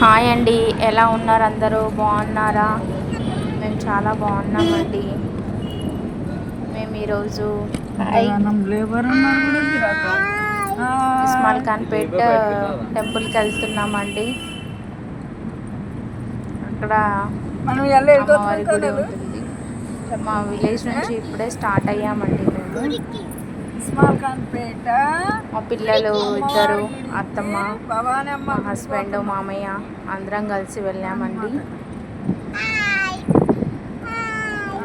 Hi అండి. ఎలా ఉన్నారు అందరూ? బాగున్నారా? మేము చాలా బాగున్నామండి. మేము ఈరోజు ఇస్మాల్ ఖాన్పేట్ టెంపుల్కి వెళ్తున్నామండి. అక్కడ మనం ఎలా అమ్మవారి గుడి ఉంటుంది. మా విలేజ్ నుంచి ఇప్పుడే స్టార్ట్ అయ్యామండి మేము. మా పిల్లలు ఇద్దరు అత్తమ్మ భవానీ అమ్మ మా హస్బెండ్ మామయ్య అందరం కలిసి వెళ్ళామండి.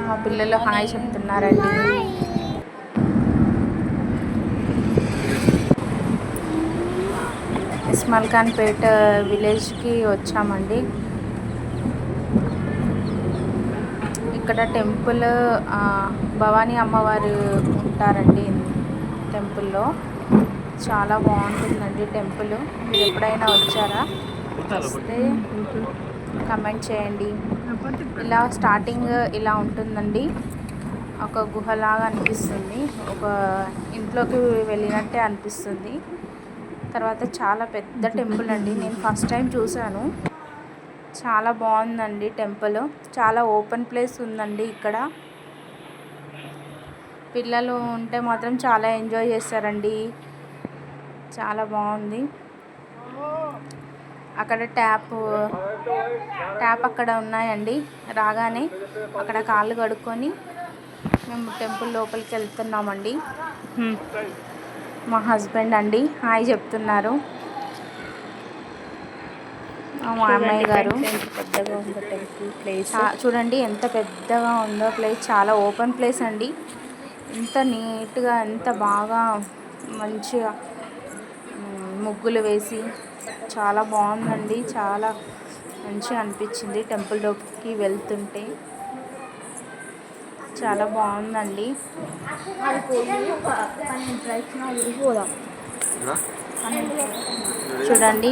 మా పిల్లలు హాయ్ చెప్తున్నారండి. ఇస్మాల్ ఖాన్ పేట్ విలేజ్కి వచ్చామండి. ఇక్కడ టెంపుల్ భవానీ అమ్మవారు ఉంటారండి. టెంపుల్లో. చాలా బాగుంటుందండి టెంపుల్. మీరు ఎప్పుడైనా వచ్చారా? వస్తే కమెంట్ చేయండి. ఇలా స్టార్టింగ్ ఇలా ఉంటుందండి. ఒక గుహలాగా అనిపిస్తుంది. ఒక ఇంట్లోకి వెళ్ళినట్టే అనిపిస్తుంది. తర్వాత చాలా పెద్ద టెంపుల్ అండి. నేను ఫస్ట్ టైం చూశాను. చాలా బాగుందండి టెంపుల్. చాలా ఓపెన్ ప్లేస్ ఉందండి ఇక్కడ. పిల్లలు ఉంటే మాత్రం చాలా ఎంజాయ్ చేస్తారండి. చాలా బాగుంది. అక్కడ ట్యాప్ ట్యాప్ అక్కడ ఉన్నాయండి. రాగానే అక్కడ కాళ్ళు కడుక్కొని మేము టెంపుల్ లోపలికి వెళ్తున్నామండి. మా హస్బెండ్ అండి. హాయ్ చెప్తున్నారు. మా అమ్మాయి గారు. పెద్దగా ఉందో టెంపుల్ ప్లేస్ చూడండి ఎంత పెద్దగా ఉందో ప్లేస్. చాలా ఓపెన్ ప్లేస్ అండి. ఎంత నీట్గా ఎంత బాగా మంచిగా ముగ్గులు వేసి చాలా బాగుందండి. చాలా మంచిగా అనిపించింది టెంపుల్ డోప్కి వెళ్తుంటే. చాలా బాగుందండి. చూడండి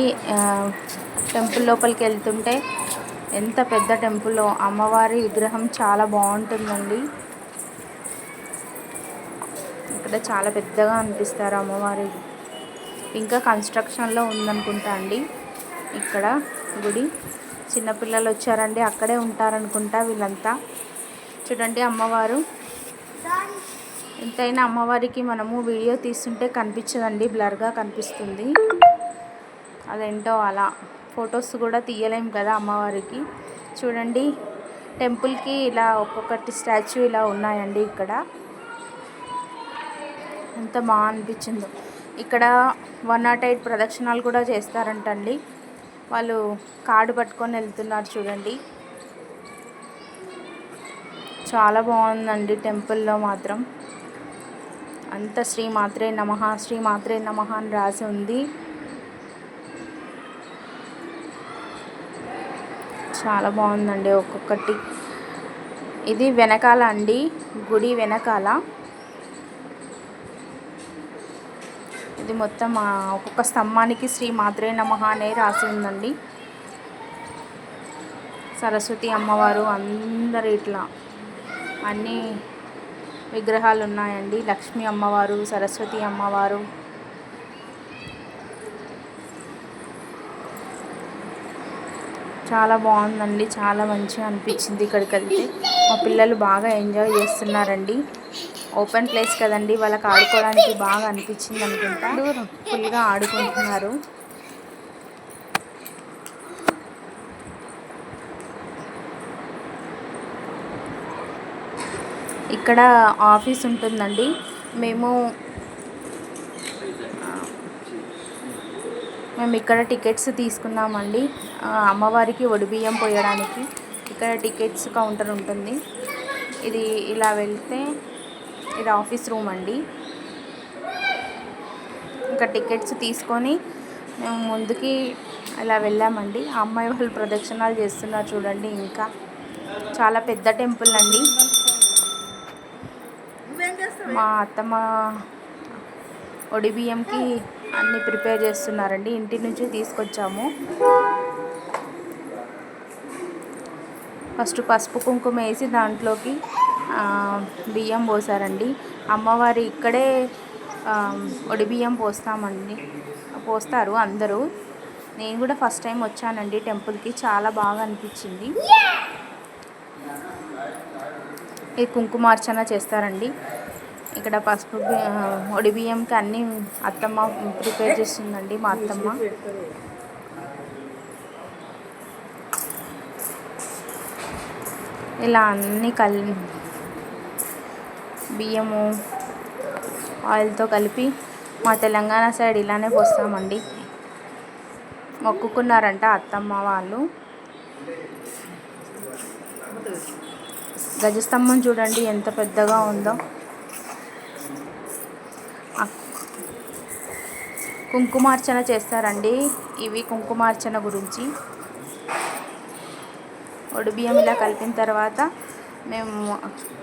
టెంపుల్ లోపలికి వెళ్తుంటే ఎంత పెద్ద టెంపుల్ అమ్మవారి విగ్రహం చాలా బాగుంటుందండి. ఇక్కడ చాలా పెద్దగా అనిపిస్తారు అమ్మవారి. ఇంకా కన్స్ట్రక్షన్లో ఉందనుకుంటా అండి. ఇక్కడ గుడి. చిన్నపిల్లలు వచ్చారండి అక్కడే ఉంటారనుకుంటా వీళ్ళంతా. చూడండి అమ్మవారు. ఎంతైనా అమ్మవారికి మనము వీడియో తీస్తుంటే కనిపించదండి బ్లర్గా కనిపిస్తుంది. అదేంటో అలా. ఫొటోస్ కూడా తీయలేం కదా అమ్మవారికి. చూడండి టెంపుల్కి ఇలా ఒక్కొక్కటి స్టాచ్యూ ఇలా ఉన్నాయండి ఇక్కడ. ఎంత బాగా అనిపించిందో ఇక్కడ వన్ నాట్ ఎయిట్ ప్రదక్షిణాలు కూడా చేస్తారంటండి. వాళ్ళు కార్డు పట్టుకొని వెళ్తున్నారు చూడండి. చాలా బాగుందండి టెంపుల్లో మాత్రం. అంత శ్రీ మాత్రే నమ శ్రీ మాత్రే నమ అని రాసి ఉంది. చాలా బాగుందండి ఒక్కొక్కటి. ఇది వెనకాల అండి గుడి వెనకాల. ఇది మొత్తం ఒక్కొక్క స్తంభానికి శ్రీ మాత్రే నమ అనే రాసి ఉందండి. సరస్వతి అమ్మవారు అందరు ఇట్లా అన్ని విగ్రహాలు ఉన్నాయండి. లక్ష్మీ అమ్మవారు సరస్వతి అమ్మవారు. చాలా బాగుందండి. చాలా మంచిగా అనిపించింది ఇక్కడికి వెళ్తే. మా పిల్లలు బాగా ఎంజాయ్ చేస్తున్నారండి. ఓపెన్ ప్లేస్ కదండి వాళ్ళకి ఆడుకోవడానికి బాగా అనిపించింది అనుకుంటా. ఫుల్గా ఆడుకుంటున్నారు. ఇక్కడ ఆఫీస్ ఉంటుందండి. మేము మేము ఇక్కడ టికెట్స్ తీసుకున్నామండి. అమ్మవారికి ఒడిబియ్యం పోయడానికి. ఇక్కడ టికెట్స్ కౌంటర్ ఉంటుంది. ఇది ఇలా వెళ్తే ఇది ఆఫీస్ రూమ్ అండి. ఇంకా టికెట్స్ తీసుకొని మేము ముందుకి అలా వెళ్ళామండి. ఆ అమ్మాయి వాళ్ళు ప్రదక్షిణాలు చేస్తున్నారు చూడండి ఇంకా. చాలా పెద్ద టెంపుల్ అండి. మా అత్తమ్మ ఒడిబియ్యంకి అన్నీ ప్రిపేర్ చేస్తున్నారండి. ఇంటి నుంచి తీసుకొచ్చాము. ఫస్ట్ పసుపు కుంకుమ వేసి దాంట్లోకి బియ్యం పోసారండి. అమ్మవారి ఇక్కడే ఒడి బియ్యం పోస్తామండి. పోస్తారు అందరూ. నేను కూడా ఫస్ట్ టైం వచ్చానండి టెంపుల్కి. చాలా బాగా అనిపించింది. ఈ కుంకుమార్చన చేస్తారండి. ఇక్కడ పసుపు ఒడి బియ్యంకి అన్నీ అత్తమ్మ ప్రిపేర్ చేస్తుందండి మా అత్తమ్మ. ఇలా అన్నీ కల్ బియ్యము ఆయిల్తో కలిపి మా తెలంగాణ సైడ్ ఇలానే పోస్తామండి. మొక్కుకున్నారంట అత్తమ్మ వాళ్ళు. గజస్తంభం చూడండి ఎంత పెద్దగా ఉందో. కుంకుమార్చన చేస్తారండి. ఇవి కుంకుమార్చన గురించి. బియ్యం ఇలా కలిపిన తర్వాత మేము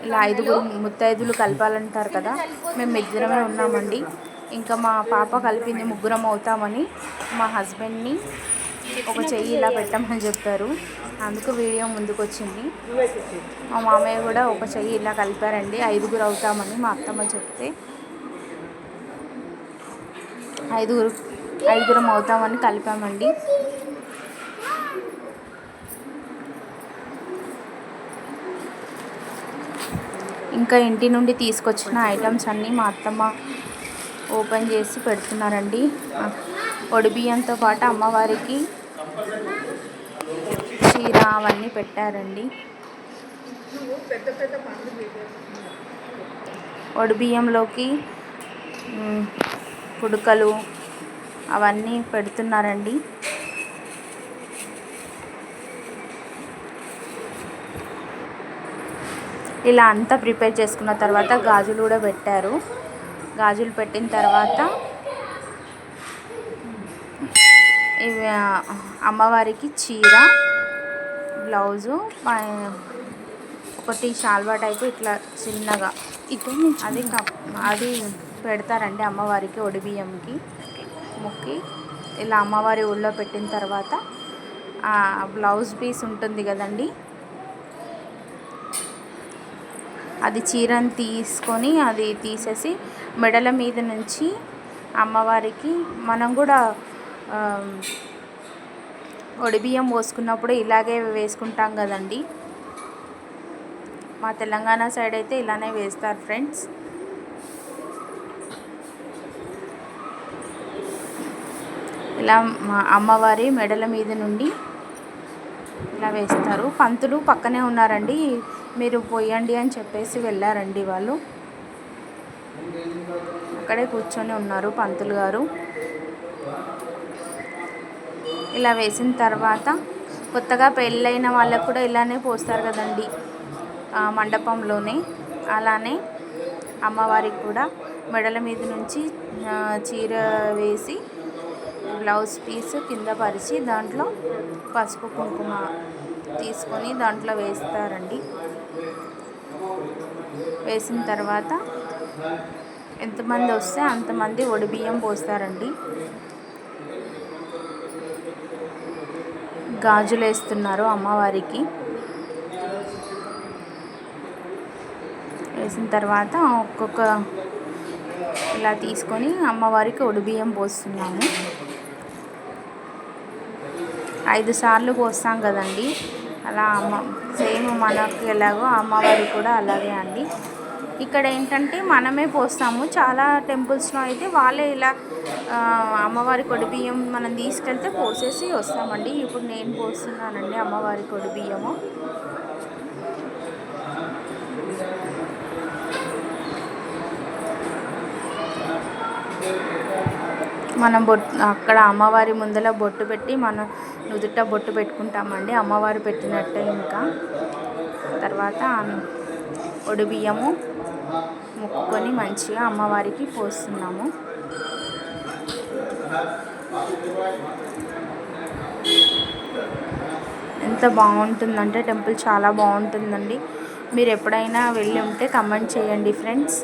ఇలా ఐదుగురు ముత్తైదులు కలపాలంటారు కదా. మేము ఇద్దరమే ఉన్నామండి. ఇంకా మా పాప కలిపింది ముగ్గురం అవుతామని మా హస్బెండ్ని ఒక చెయ్యి ఇలా పెట్టమని చెప్పారు. అందుకు వీడియో ముందుకు వచ్చింది మా మామయ్య కూడా ఒక చెయ్యి ఇలా కలిపారండి. ఐదుగురు అవుతామని మా అత్తమ్మ చెప్తే ఐదుగురు ఐదుగురం అవుతామని కలిపామండి. ఇంకా ఇంటి నుండి తీసుకొచ్చిన ఐటమ్స్ అన్నీ మా అత్తమ్మ ఓపెన్ చేసి పెడుతున్నారండి. ఆ, బియ్యంతో పాటు అమ్మవారికి చీర అవన్నీ పెట్టారండి. ఒడి బియ్యంలోకి పుడకలు అవన్నీ పెడుతున్నారండి. ఇలా అంతా ప్రిపేర్ చేసుకున్న తర్వాత గాజులు కూడా పెట్టారు. గాజులు పెట్టిన తర్వాత ఇవి అమ్మవారికి చీర బ్లౌజు ఒకటి షాల్వా టైపు ఇట్లా చిన్నగా. అది కప్ అది పెడతారండి అమ్మవారికి ఒడి బియ్యంకి ముక్కి. ఇలా అమ్మవారి ఊళ్ళో పెట్టిన తర్వాత బ్లౌజ్ పీస్ ఉంటుంది కదండి. అది చీరను తీసుకొని అది తీసేసి మెడల మీద నుంచి అమ్మవారికి మనం కూడా ఆ, ఒడిబియ్యం పోసుకున్నప్పుడు ఇలాగే వేసుకుంటాం కదండి. మా తెలంగాణ సైడ్ అయితే ఇలానే వేస్తారు ఫ్రెండ్స్. ఇలా మా అమ్మవారి మెడల మీద నుండి ఇలా వేస్తారు. పంతులు పక్కనే ఉన్నారండి. మీరు పోయండి అని చెప్పేసి వెళ్ళారండి వాళ్ళు. అక్కడే కూర్చొని ఉన్నారు పంతులు గారు. ఇలా వేసిన తర్వాత కొత్తగా పెళ్ళైన వాళ్ళకు కూడా ఇలానే పోస్తారు కదండి మండపంలోనే. అలానే అమ్మవారికి కూడా మెడల మీద నుంచి చీర వేసి బ్లౌజ్ పీస్ కింద పరిచి దాంట్లో పసుపు కుంకుమ తీసుకొని దాంట్లో వేస్తారండి. వేసిన తర్వాత ఎంతమంది వస్తే అంతమంది బియ్యం పోస్తారండి. గాజులు వేస్తున్నారు అమ్మవారికి. వేసిన తర్వాత ఒక్కొక్క ఇలా తీసుకొని అమ్మవారికి ఒడిబియ్యం పోస్తున్నాము. ఐదు సార్లు పోస్తాం కదండి. అలా అమ్మ సేమ్ మనకి ఎలాగో అమ్మవారి కూడా అలాగే అండి. ఇక్కడ ఏంటంటే మనమే పోస్తాము. చాలా టెంపుల్స్లో అయితే వాళ్ళే ఇలా అమ్మవారి కొడి బియ్యం మనం తీసుకెళ్తే పోసేసి వస్తామండి. ఇప్పుడు నేను పోస్తున్నానండి అమ్మవారి కొడి బియ్యము. మనం బొట్టు అక్కడ అమ్మవారి ముందర బొట్టు పెట్టి మనం నుదుట బొట్టు పెట్టుకుంటామండి. అమ్మవారు పెట్టినట్టే ఇంకా. తర్వాత ఒడి బియ్యము ముక్కుకొని మంచిగా అమ్మవారికి పోస్తున్నాము. ఎంత బాగుంటుందంటే టెంపుల్ చాలా బాగుంటుందండి. మీరు ఎప్పుడైనా వెళ్ళి ఉంటే కమెంట్ చేయండి ఫ్రెండ్స్.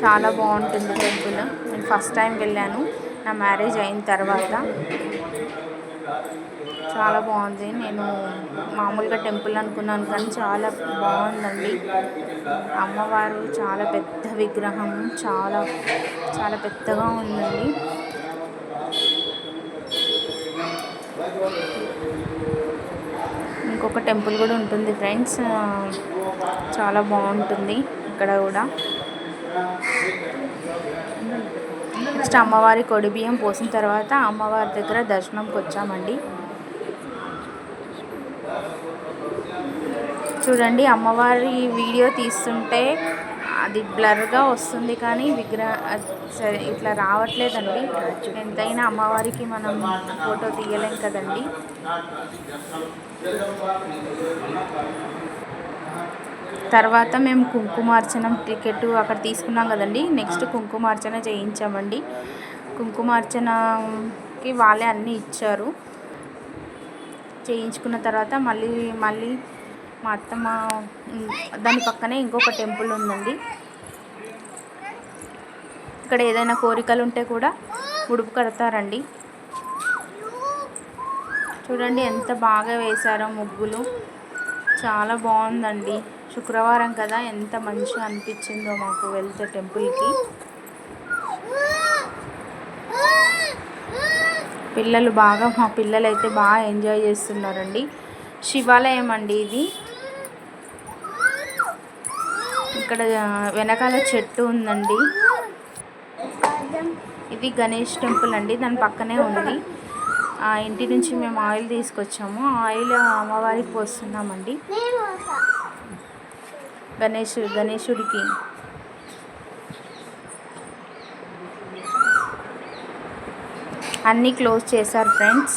చాలా బాగుంటుంది టెంపుల్. నేను ఫస్ట్ టైం వెళ్ళాను. నా మ్యారేజ్ అయిన తర్వాత. చాలా బాగుంది. నేను మామూలుగా టెంపుల్ అనుకున్నాను కానీ చాలా బాగుందండి. అమ్మవారు చాలా పెద్ద విగ్రహం. చాలా చాలా పెద్దగా ఉందండి. ఇంకొక టెంపుల్ కూడా ఉంటుంది ఫ్రెండ్స్. చాలా బాగుంటుంది. ఇక్కడ కూడా. నెక్స్ట్ అమ్మవారి కొడి బియ్యం పోసిన తర్వాత అమ్మవారి దగ్గర దర్శనంకి వచ్చామండి చూడండి అమ్మవారి వీడియో తీస్తుంటే అది బ్లర్గా వస్తుంది కానీ విగ్రహ సరే ఇట్లా రావట్లేదండి. ఎంతైనా అమ్మవారికి మనం ఫోటో తీయలేం కదండి. తర్వాత మేము కుంకుమార్చనం టికెట్ అక్కడ తీసుకున్నాం కదండి. నెక్స్ట్ కుంకుమార్చన చేయించామండి. కుంకుమార్చనకి వాళ్ళే అన్నీ ఇచ్చారు. చేయించుకున్న తర్వాత మళ్ళీ మళ్ళీ మా అత్తమ్మ దాని పక్కనే ఇంకొక టెంపుల్ ఉందండి. ఇక్కడ ఏదైనా కోరికలు ఉంటే కూడా ఉడుపు కడతారండి. చూడండి ఎంత బాగా వేశారో ముగ్గులు. చాలా బాగుందండి. శుక్రవారం కదా ఎంత మంచిగా అనిపించిందో మాకు వెళ్తే టెంపుల్కి. పిల్లలు బాగా మా పిల్లలు అయితే బాగా ఎంజాయ్ చేస్తున్నారండి. శివాలయం అండి ఇది. ఇక్కడ వెనకాల చెట్టు ఉందండి. ఇది గణేష్ టెంపుల్ అండి దాని పక్కనే ఉంది. ఆ ఇంటి నుంచి మేము ఆయిల్ తీసుకొచ్చాము. ఆయిల్ అమ్మవారికి పోస్తున్నామండి. గణేష్ గణేశుడికి అన్నీ క్లోజ్ చేశారు ఫ్రెండ్స్.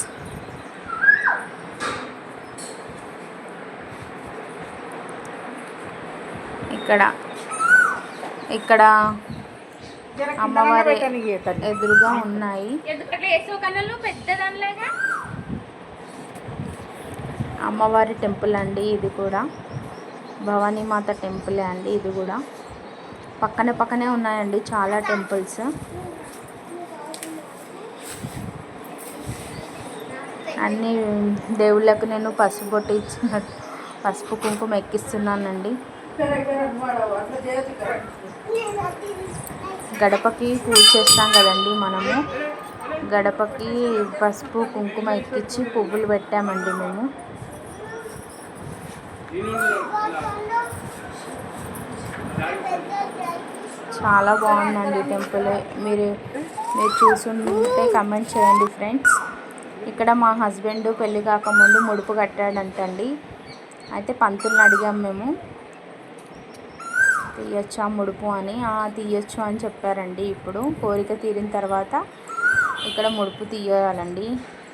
ఇక్కడ ఇక్కడ అమ్మవారి ఎదురుగా ఉన్నాయి. అమ్మవారి టెంపుల్ అండి ఇది కూడా. భవానీ మాత టెంపులే అండి ఇది కూడా. పక్కన పక్కనే ఉన్నాయండి చాలా టెంపుల్స్. అన్ని దేవుళ్ళకు నేను పసుపు బొట్టు ఇచ్చిన పసుపు కుంకుమ ఎక్కిస్తున్నానండి. గడపకి పూజ చేస్తాం కదండి మనము. గడపకి పసుపు కుంకుమ ఎక్కించి పువ్వులు పెట్టామండి మేము. చాలా బాగుందండి టెంపుల్. మీరు మీరు చూసుంటే కమెంట్ చేయండి ఫ్రెండ్స్. ఇక్కడ మా హస్బెండ్ పెళ్ళి కాకముందు ముడుపు కట్టాడంటండి. అయితే పంతుల్ని అడిగాం మేము. తీయచ్చా ముడుపు అని. "ఆ, తీయొచ్చు అని చెప్పారండి ఇప్పుడు. కోరిక తీరిన తర్వాత ఇక్కడ ముడుపు తీయాలండి.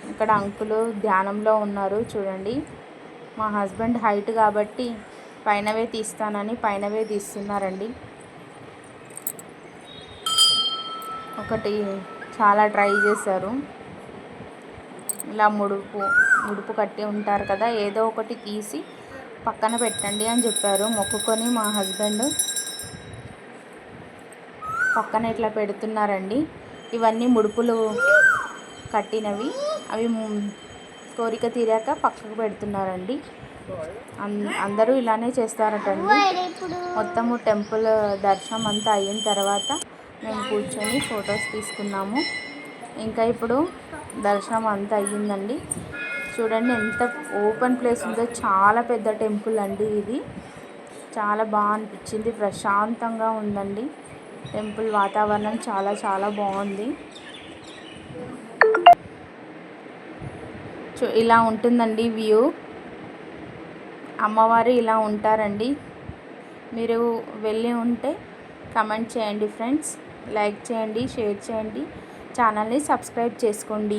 ఇక్కడ అంకులు ధ్యానంలో ఉన్నారు చూడండి. మా హస్బెండ్ హైట్ కాబట్టి పైనవే తీస్తానని పైనవే తీస్తున్నారండి. ఒకటి చాలా ట్రై చేశారు. ఇలా ముడుపు ముడుపు కట్టి ఉంటారు కదా ఏదో ఒకటి తీసి పక్కన పెట్టండి అని చెప్పారు. మొక్కుకొని మా హస్బెండ్ పక్కన ఇట్లా పెడుతున్నారండి. ఇవన్నీ ముడుపులు కట్టినవి. అవి కోరిక తీరాక పక్కకు పెడుతున్నారండి. అందరూ ఇలానే చేస్తారటండి మొత్తము టెంపుల్ దర్శనం అంతా అయిన తర్వాత మేము కూర్చొని ఫొటోస్ తీసుకున్నాము. ఇంకా ఇప్పుడు దర్శనం అంతా అయ్యిందండి. చూడండి ఎంత ఓపెన్ ప్లేస్ ఉందో చాలా పెద్ద టెంపుల్ అండి ఇది. చాలా బాగా అనిపించింది ప్రశాంతంగా ఉందండి. టెంపుల్ వాతావరణం చాలా చాలా బాగుంది. ఇలా ఉంటుందండి వ్యూ. అమ్మవారు ఇలా ఉంటారండి. మీరు వెళ్ళి ఉంటే కమెంట్ చేయండి ఫ్రెండ్స్. లైక్ చేయండి షేర్ చేయండి. ఛానల్ని సబ్స్క్రైబ్ చేసుకోండి.